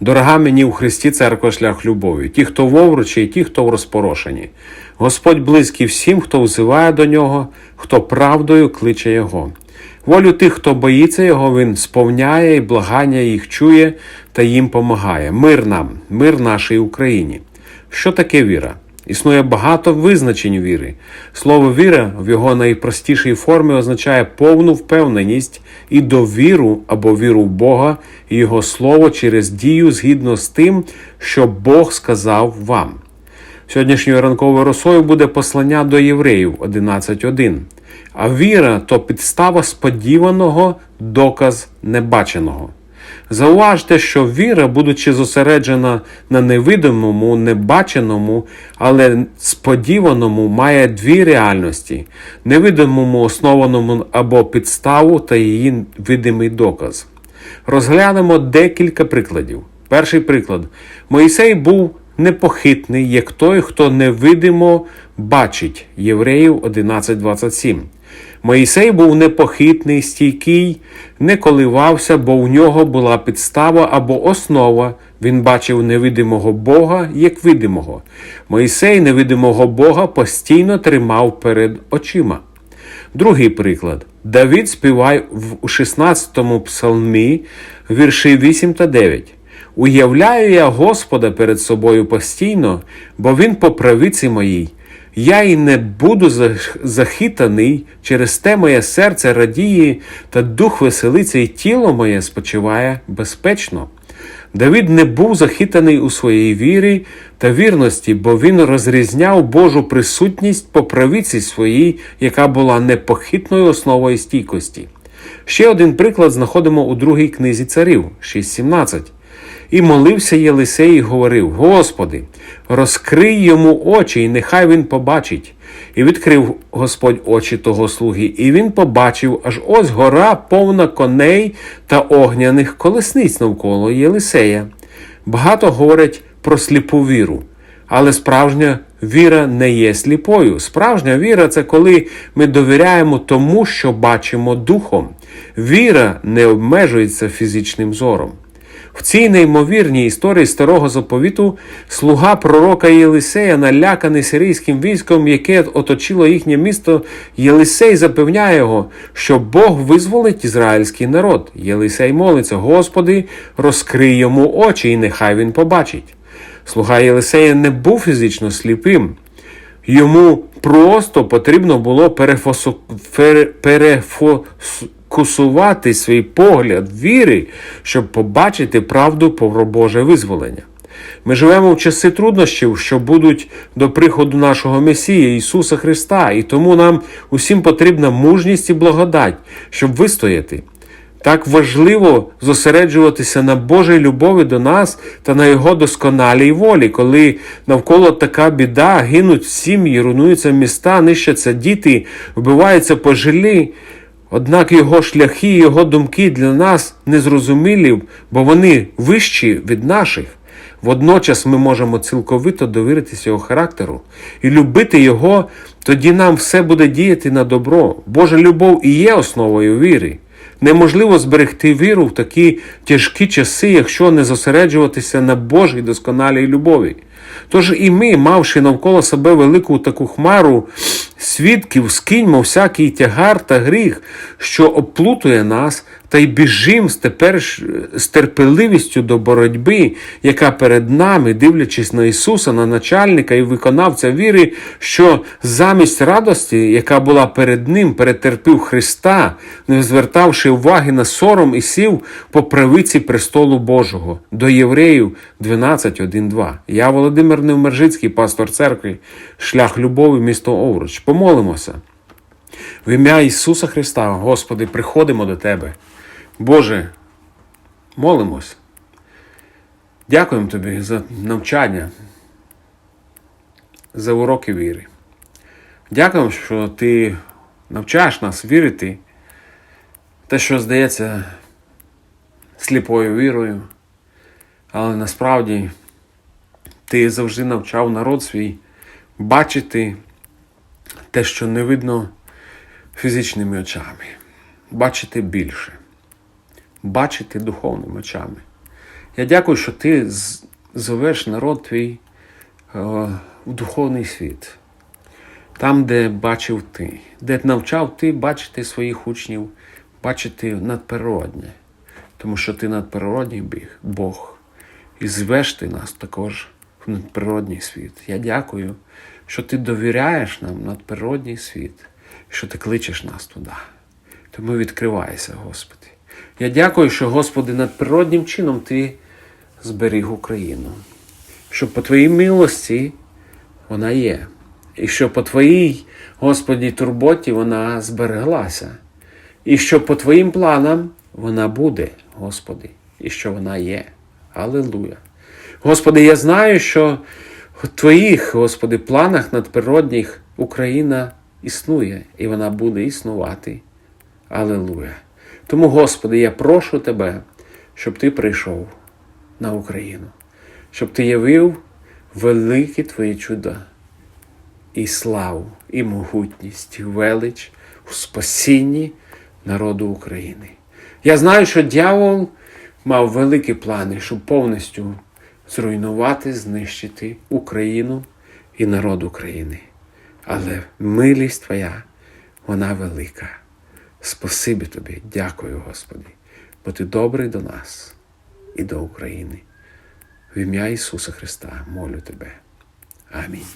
Дорога мені у Христі церква шлях любові, ті, хто вовручі, і ті, хто в розпорошенні. Господь близький всім, хто взиває до нього, хто правдою кличе Його. Волю тих, хто боїться Його, Він сповняє і благання їх чує та їм помагає. Мир нам, мир нашій Україні. Що таке віра? Існує багато визначень віри. Слово віра в його найпростішій формі означає повну впевненість і довіру або віру в Бога і Його Слово через дію згідно з тим, що Бог сказав вам. Сьогоднішньою ранковою росою буде послання до євреїв 11.1. А віра то підстава сподіваного, доказ небаченого. Зауважте, що віра, будучи зосереджена на невидимому, небаченому, але сподіваному, має дві реальності: невидимому, основаному або підставу та її видимий доказ. Розглянемо декілька прикладів. Перший приклад: Моїсей був непохитний, як той, хто невидимо бачить. Євреїв 11.27. Моїсей був непохитний, стійкий, не коливався, бо у нього була підстава або основа. Він бачив невидимого Бога як видимого. Моїсей невидимого Бога постійно тримав перед очима. Другий приклад. Давід співає в 16-му псалмі, вірші 8 та 9. Уявляю я Господа перед собою постійно, бо Він по правиці моїй. Я й не буду захитаний, через те моє серце радіє, та дух веселиться, і тіло моє спочиває безпечно. Давид не був захитаний у своїй вірі та вірності, бо він розрізняв Божу присутність по правиці своїй, яка була непохитною основою стійкості. Ще один приклад знаходимо у другій книзі царів 6.17. І молився Єлисей і говорив: Господи, розкрий йому очі, і нехай він побачить. І відкрив Господь очі того слуги, і він побачив, аж ось гора повна коней та огняних колесниць навколо Єлисея. Багато говорять про сліпу віру, але справжня віра не є сліпою. Справжня віра це коли ми довіряємо тому, що бачимо духом. Віра не обмежується фізичним зором. В цій неймовірній історії старого заповіту слуга пророка Єлисея, наляканий сирійським військом, яке оточило їхнє місто, Єлисей запевняє його, що Бог визволить ізраїльський народ. Єлисей молиться, Господи, розкрий йому очі, і нехай він побачить. Слуга Єлисея не був фізично сліпим. Йому просто потрібно було перефосу... пере... перефокусувати свій погляд віри, щоб побачити правду про Боже визволення. Ми живемо в часи труднощів, що будуть до приходу нашого Месії Ісуса Христа, і тому нам усім потрібна мужність і благодать, щоб вистояти. Так важливо зосереджуватися на Божій любові до нас та на Його досконалій волі, коли навколо така біда гинуть сім'ї, руйнуються міста, нищаться діти, вбиваються пожилі. Однак його шляхи, його думки для нас незрозумілі, бо вони вищі від наших. Водночас ми можемо цілковито довіритися його характеру і любити його, тоді нам все буде діяти на добро. Божа любов і є основою віри. Неможливо зберегти віру в такі тяжкі часи, якщо не зосереджуватися на Божій досконалій любові. Тож і ми, мавши навколо себе велику таку хмару свідків, скиньмо всякий тягар та гріх, що оплутує нас, та й біжим з тепер з терпеливістю до боротьби, яка перед нами, дивлячись на Ісуса, на начальника і виконавця віри, що замість радості, яка була перед Ним, перетерпів Христа, не звертавши уваги на сором і сів по правиці престолу Божого. До Євреїв 12.1.2. Я Володимир Невмержицький, пастор церкви, шлях любові, місто Овруч. Помолимося. В ім'я Ісуса Христа, Господи, приходимо до Тебе. Боже, молимось. Дякуємо Тобі за навчання, за уроки віри. Дякуємо, що Ти навчаєш нас вірити, те, що здається сліпою вірою, але насправді Ти завжди навчав народ свій бачити те, що не видно фізичними очами, бачити більше, бачити духовними очами. Я дякую, що ти зовеш народ твій е, в духовний світ, там, де бачив ти, де навчав ти бачити своїх учнів, бачити надприродне, тому що ти надприродній Бог, і звеш ти нас також в надприродній світ. Я дякую, що ти довіряєш нам надприродній світ, що ти кличеш нас туди. Тому відкривайся, Господи. Я дякую, що, Господи, надприроднім чином Ти зберіг Україну. Що по Твоїй милості вона є. І що по Твоїй, Господі, турботі вона збереглася. І що по Твоїм планам вона буде, Господи, і що вона є. Аллилуйя. Господи, я знаю, що в Твоїх, Господи, планах надприродних Україна існує, і вона буде існувати. Аллилуйя. Тому, Господи, я прошу Тебе, щоб Ти прийшов на Україну, щоб Ти явив великі Твої чуда і славу, і могутність, і велич у спасінні народу України. Я знаю, що дьявол мав великі плани, щоб повністю зруйнувати, знищити Україну і народ України. Але милість Твоя, вона велика. Спасибі тобі, дякую, Господи, бо ти добрий до нас і до України. В ім'я Ісуса Христа молю тебе. Амінь.